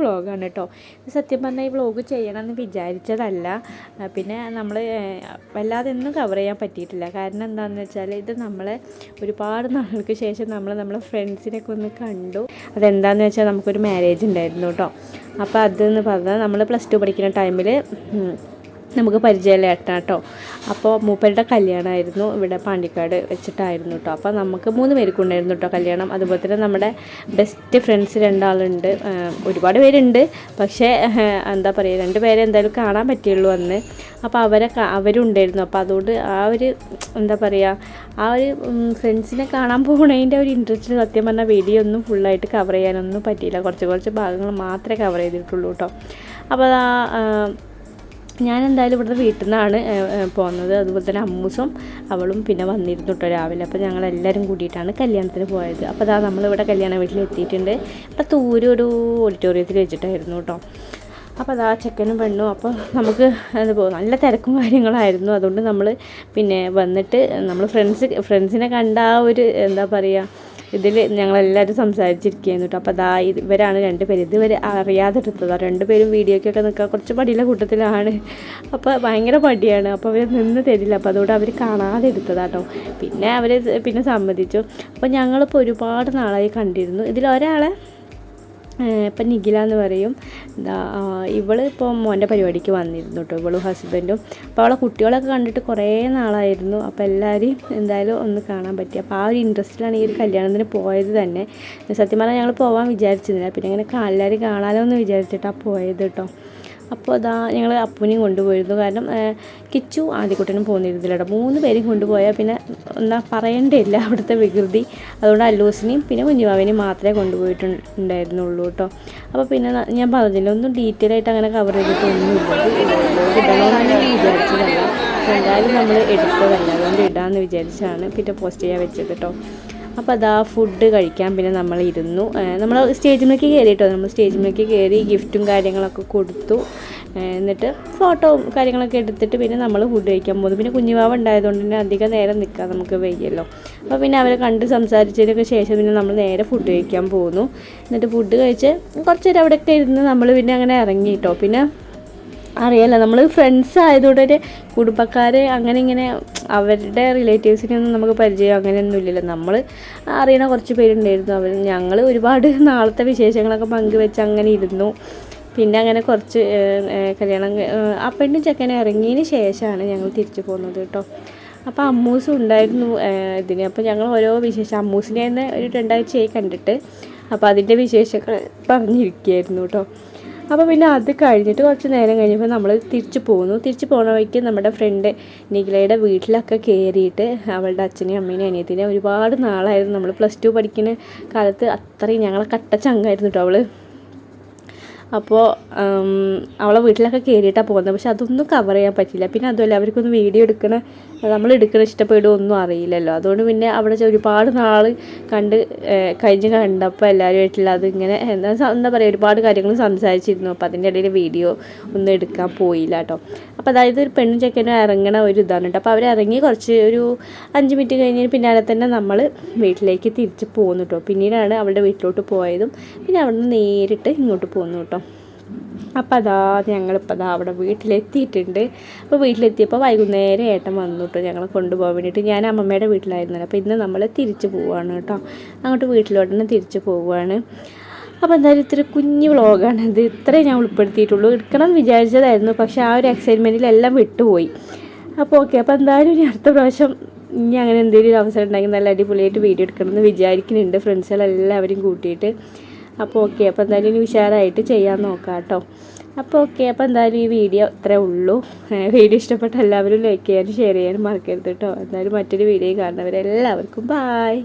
വ്ളോഗാണ് കേട്ടോ. സത്യം പറഞ്ഞാൽ ഈ വ്ളോഗ് ചെയ്യണമെന്ന് വിചാരിച്ചതല്ല. പിന്നെ നമ്മൾ വല്ലാതെ ഒന്നും കവർ ചെയ്യാൻ പറ്റിയിട്ടില്ല. കാരണം എന്താണെന്ന് വെച്ചാൽ ഇത് നമ്മൾ ഒരുപാട് നാളുകൾക്ക് ശേഷം നമ്മൾ നമ്മളെ ഫ്രണ്ട്സിനെയൊക്കെ ഒന്ന് കണ്ടു. അതെന്താണെന്ന് വെച്ചാൽ നമുക്കൊരു മാരേജ് ഉണ്ടായിരുന്നു കേട്ടോ. അപ്പോൾ അതെന്ന് പറഞ്ഞാൽ നമ്മൾ പ്ലസ് ടു പഠിക്കുന്ന ടൈമിൽ നമുക്ക് പരിചയമില്ലാട്ടാ കേട്ടോ അപ്പോൾ മൂപ്പരുടെ കല്യാണമായിരുന്നു ഇവിടെ പാണ്ടിക്കാട് വെച്ചിട്ടായിരുന്നു കേട്ടോ അപ്പോൾ നമുക്ക് മൂന്ന് പേർക്ക് ഉണ്ടായിരുന്നു കേട്ടോ കല്യാണം. അതുപോലെ തന്നെ നമ്മുടെ ബെസ്റ്റ് ഫ്രണ്ട്സ് രണ്ടാളുണ്ട്. ഒരുപാട് പേരുണ്ട്. പക്ഷേ എന്താ പറയുക രണ്ട് പേരെ എന്തായാലും കാണാൻ പറ്റുള്ളൂ അന്ന്. അപ്പോൾ അവരെ അവരുണ്ടായിരുന്നു. അപ്പോൾ അതുകൊണ്ട് ആ ഒരു എന്താ പറയുക ആ ഒരു ഫ്രണ്ട്സിനെ കാണാൻ പോകുന്നതിന്റെ ഒരു ഇൻട്രസ്റ്റ് സത്യം പറഞ്ഞാൽ വീഡിയോ ഫുള്ളായിട്ട് കവർ ചെയ്യാനൊന്നും പറ്റിയില്ല. കുറച്ച് കുറച്ച് ഭാഗങ്ങൾ മാത്രമേ കവർ ചെയ്തിട്ടുള്ളൂ കേട്ടോ അപ്പോൾ ഞാൻ എന്തായാലും ഇവിടുത്തെ വീട്ടിൽ നിന്നാണ് പോകുന്നത് അതുപോലെ തന്നെ അമ്മൂസും അവളും പിന്നെ വന്നിരുന്നു കേട്ടോ രാവിലെ. അപ്പോൾ ഞങ്ങൾ എല്ലാവരും കൂടിയിട്ടാണ് കല്യാണത്തിന് പോയത്. അപ്പോൾ അതാ നമ്മളിവിടെ കല്യാണ വീട്ടിൽ എത്തിയിട്ടുണ്ട് അപ്പോൾ തൂര് ഒരു ഓഡിറ്റോറിയത്തിൽ വെച്ചിട്ടായിരുന്നു കേട്ടോ അപ്പോൾ അതാ ചെക്കനും പെണ്ണും അപ്പോൾ നമുക്ക് അത് നല്ല തിരക്കും കാര്യങ്ങളായിരുന്നു. അതുകൊണ്ട് നമ്മൾ പിന്നെ വന്നിട്ട് നമ്മൾ ഫ്രണ്ട്സ് ഫ്രണ്ട്സിനെ കണ്ട ആ ഒരു എന്താ പറയുക ഇതിൽ ഞങ്ങളെല്ലാവരും സംസാരിച്ചിരിക്കുകയായിരുന്നു കേട്ടോ. അപ്പോൾ അതാ ഇവരാണ് രണ്ട് പേര്. ഇതുവരെ അറിയാതെ എടുത്തതാണ് രണ്ടുപേരും വീഡിയോയ്ക്കൊക്കെ നിൽക്കുക കുറച്ച് പടിയുള്ള കൂട്ടത്തിലാണ്. അപ്പോൾ ഭയങ്കര പടിയാണ് അപ്പോൾ അവർ നിന്ന് തരില്ല. അപ്പോൾ അതുകൊണ്ട് അവർ കാണാതെ എടുത്തതാട്ടോ പിന്നെ അവർ പിന്നെ സമ്മതിച്ചു. അപ്പോൾ ഞങ്ങളിപ്പോൾ ഒരുപാട് നാളായി കണ്ടിരുന്നു. ഇതിൽ ഒരാളെ ഇപ്പം നിഖില എന്ന് പറയും ഇവൾ ഇപ്പോൾ മോന്റെ പരിപാടിക്ക് വന്നിരുന്നു കേട്ടോ ഇവളും ഹസ്ബൻഡും. അപ്പോൾ അവളെ കുട്ടികളൊക്കെ കണ്ടിട്ട് കുറേ നാളായിരുന്നു. അപ്പോൾ എല്ലാവരെയും എന്തായാലും ഒന്ന് കാണാൻ പറ്റി. അപ്പോൾ ആ ഒരു ഇൻട്രസ്റ്റിലാണ് ഈ ഒരു കല്യാണത്തിന് പോയത് തന്നെ. സത്യം പറഞ്ഞാൽ ഞങ്ങൾ പോകാൻ വിചാരിച്ചിരുന്നില്ല. പിന്നെ ഇങ്ങനെ എല്ലാവരും കാണാനോ എന്ന് വിചാരിച്ചിട്ടാണ് പോയത് കേട്ടോ അപ്പോൾ അതാ ഞങ്ങൾ അപ്പുവിനെയും കൊണ്ടുപോയിരുന്നു. കാരണം കിച്ചു ആദ്യക്കുട്ടനും പോകുന്നിരുന്നില്ല കേട്ടോ മൂന്ന് പേരും കൊണ്ടുപോയാൽ പിന്നെ എന്താ പറയേണ്ടില്ല അവിടുത്തെ വികൃതി. അതുകൊണ്ട് അല്ലൂസിനെയും പിന്നെ കുഞ്ഞുമാവിനെയും മാത്രമേ കൊണ്ടുപോയിട്ടുണ്ടായിരുന്നുള്ളൂ കേട്ടോ. അപ്പോൾ പിന്നെ ഞാൻ പറഞ്ഞില്ല ഒന്നും ഡീറ്റെയിൽ ആയിട്ട് അങ്ങനെ കവർ ചെയ്തിട്ടൊന്നുമില്ല ഇടണമെന്ന് വിചാരിച്ചതല്ല. എന്തായാലും നമ്മൾ എടുത്തതല്ല. അതുകൊണ്ട് ഇടാമെന്ന് വിചാരിച്ചാണ് പിന്നെ പോസ്റ്റ് ചെയ്യാൻ വെച്ചത് കേട്ടോ. അപ്പോൾ അതാ ഫുഡ് കഴിക്കാൻ പിന്നെ നമ്മൾ ഇരുന്നു. നമ്മൾ സ്റ്റേജിലേക്ക് കയറിയിട്ടോ നമ്മൾ സ്റ്റേജിലേക്ക് കയറി ഗിഫ്റ്റും കാര്യങ്ങളൊക്കെ കൊടുത്തു. എന്നിട്ട് ഫോട്ടോ കാര്യങ്ങളൊക്കെ എടുത്തിട്ട് പിന്നെ നമ്മൾ ഫുഡ് കഴിക്കാൻ പോകുന്നു പിന്നെ കുഞ്ഞുവാവ് ഉണ്ടായതുകൊണ്ട് തന്നെ അധികം നേരം നിൽക്കാൻ നമുക്ക് വയ്യല്ലോ. അപ്പോൾ പിന്നെ അവരെ കണ്ട് സംസാരിച്ചതിനൊക്കെ ശേഷം പിന്നെ നമ്മൾ നേരെ ഫുഡ് കഴിക്കാൻ പോകുന്നു എന്നിട്ട് ഫുഡ് കഴിച്ച് കുറച്ച് നേരം അവിടെയൊക്കെ ഇരുന്ന് നമ്മൾ പിന്നെ അങ്ങനെ ഇറങ്ങിയിട്ടോ. പിന്നെ അറിയാലോ നമ്മൾ ഫ്രണ്ട്സ് ആയതുകൊണ്ട് കുടുംബക്കാർ അങ്ങനെ ഇങ്ങനെ അവരുടെ റിലേറ്റീവ്സിനൊന്നും നമുക്ക് പരിചയം അങ്ങനെയൊന്നും ഇല്ലല്ലോ. നമ്മൾ അറിയണ കുറച്ച് പേരുണ്ടായിരുന്നു. അവർ ഞങ്ങൾ ഒരുപാട് നാളത്തെ വിശേഷങ്ങളൊക്കെ പങ്കുവെച്ച് അങ്ങനെ ഇരുന്നു. പിന്നെ അങ്ങനെ കുറച്ച് കല്യാണം ആ ചെക്കനെ ഇറങ്ങിയതിന് ശേഷമാണ് ഞങ്ങൾ തിരിച്ചു പോകുന്നത് കേട്ടോ. അപ്പോൾ അമ്മൂസും ഉണ്ടായിരുന്നു ഇതിന്. അപ്പോൾ ഞങ്ങൾ ഓരോ വിശേഷം അമ്മൂസിനെ തന്നെ ഒരു രണ്ടാഴ്ചയായി കണ്ടിട്ട്. അപ്പോൾ അതിന്റെ വിശേഷങ്ങൾ പറഞ്ഞിരിക്കുകയായിരുന്നു കേട്ടോ. അപ്പോൾ പിന്നെ അത് കഴിഞ്ഞിട്ട് കുറച്ച് നേരം കഴിഞ്ഞപ്പോൾ നമ്മൾ തിരിച്ചു പോകുന്നു തിരിച്ചു പോകുന്ന വഴിക്ക് നമ്മുടെ ഫ്രണ്ട് നിഖിലയുടെ വീട്ടിലൊക്കെ കയറിയിട്ട് അവളുടെ അച്ഛനെയും അമ്മേനെയും അനിയത്തിനെ ഒരുപാട് നാളായിരുന്നു നമ്മൾ പ്ലസ് ടു പഠിക്കുന്ന കാലത്ത് അത്രയും ഞങ്ങളെ കട്ട ചങ്കായിരുന്നു കേട്ടോ അവൾ അപ്പോൾ അവളെ വീട്ടിലൊക്കെ കയറിയിട്ടാണ് പോകുന്നത്. പക്ഷെ അതൊന്നും കവർ ചെയ്യാൻ പറ്റില്ല പിന്നെ അതുമല്ല അവർക്കൊന്ന് വീഡിയോ എടുക്കണ നമ്മൾ എടുക്കണ ഇഷ്ടപ്പെടുമോ ഒന്നും അറിയില്ലല്ലോ. അതുകൊണ്ട് പിന്നെ അവിടെ ഒരുപാട് നാൾ കണ്ട് കഴിഞ്ഞ് കണ്ടപ്പോൾ എല്ലാവരുമായിട്ടുള്ള അതിങ്ങനെ എന്താ എന്താ പറയുക ഒരുപാട് കാര്യങ്ങൾ സംസാരിച്ചിരുന്നു. അപ്പോൾ അതിന്റെ ഇടയിൽ വീഡിയോ ഒന്നും എടുക്കാൻ പോയില്ല കേട്ടോ അപ്പോൾ അതായത് ഒരു പെണ്ണും ചെക്കനും ഇറങ്ങണ ഒരു ഇതാണ് കേട്ടോ. അപ്പോൾ ഇറങ്ങി കുറച്ച് ഒരു അഞ്ച് മിനിറ്റ് കഴിഞ്ഞ് പിന്നാലെ തന്നെ നമ്മൾ വീട്ടിലേക്ക് തിരിച്ച് പോകുന്നു കേട്ടോ. പിന്നീടാണ് അവളുടെ വീട്ടിലോട്ട് പോയതും പിന്നെ അവിടെ നിന്ന് നേരിട്ട് ഇങ്ങോട്ട് പോകുന്നു കേട്ടോ. അപ്പം അതാ ഞങ്ങളിപ്പോൾ അതാ അവിടെ വീട്ടിലെത്തിയിട്ടുണ്ട്. അപ്പോൾ വീട്ടിലെത്തിയപ്പോൾ വൈകുന്നേരം ഏട്ടൻ വന്നു കേട്ടോ ഞങ്ങളെ കൊണ്ടുപോകാൻ വേണ്ടിയിട്ട്. ഞാൻ അമ്മമ്മയുടെ വീട്ടിലായിരുന്നല്ലോ. അപ്പോൾ ഇന്ന് നമ്മൾ തിരിച്ച് പോവുകയാണ് കേട്ടോ. അങ്ങോട്ട് വീട്ടിലോട്ട് തന്നെ തിരിച്ച് പോവുകയാണ് അപ്പോൾ എന്തായാലും ഇത്ര കുഞ്ഞു ഇത് ഇത്രയും ഞാൻ ഉൾപ്പെടുത്തിയിട്ടുള്ളൂ. എടുക്കണം എന്ന് വിചാരിച്ചതായിരുന്നു. പക്ഷേ ആ ഒരു എക്സൈറ്റ്മെന്റിലെല്ലാം വിട്ടുപോയി. അപ്പോൾ ഓക്കെ അപ്പോൾ എന്തായാലും ഇനി അടുത്ത പ്രാവശ്യം ഇനി അങ്ങനെ എന്തെങ്കിലും ഒരു അവസരം ഉണ്ടെങ്കിൽ നല്ല അടിപൊളിയായിട്ട് വീഡിയോ എടുക്കണം എന്ന് വിചാരിക്കുന്നുണ്ട് ഫ്രണ്ട്സുകളെല്ലാവരും കൂട്ടിയിട്ട്. അപ്പോൾ ഓക്കെ അപ്പോൾ എന്തായാലും ഇനി ഉഷാറായിട്ട് ചെയ്യാൻ നോക്കാം കേട്ടോ. അപ്പോൾ ഓക്കെ അപ്പോൾ എന്തായാലും ഈ വീഡിയോ ഇത്രേ ഉള്ളൂ. വീഡിയോ ഇഷ്ടപ്പെട്ട എല്ലാവരും ലൈക്ക് ചെയ്യാനും ഷെയർ ചെയ്യാനും മറക്കരുത് കേട്ടോ. എന്തായാലും മറ്റൊരു വീഡിയോ കാണുന്നവരെല്ലാവർക്കും ബായ്